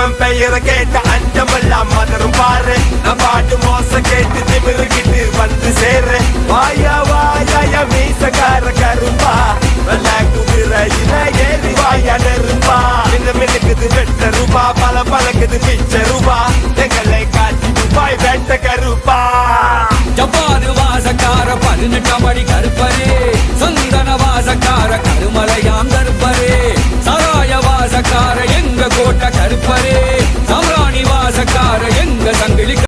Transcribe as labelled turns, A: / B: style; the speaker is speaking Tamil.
A: இவன் பெயரை கேட்ட அஞ்சமெல்லாம் மதரும் பாரு. நான் பாட்டு மோச கேட்டு திமிருக்கிட்டு வந்து சேர்றேன் வாயா வாயா மீசக்கார கரும்பா. நல்லா குதிரையில ஏறி வாயா நெரும்பா. இந்த மினுக்குது வெட்ட ரூபா பல பழக்குது பிச்ச ரூபா. எங்களை காட்டி ரூபாய் வெட்ட கருப்பா.
B: ஜப்பான் வாசக்கார பதினெட்டாம் படி கருப்பரே. மோசக்கார எங்க சங்கிலி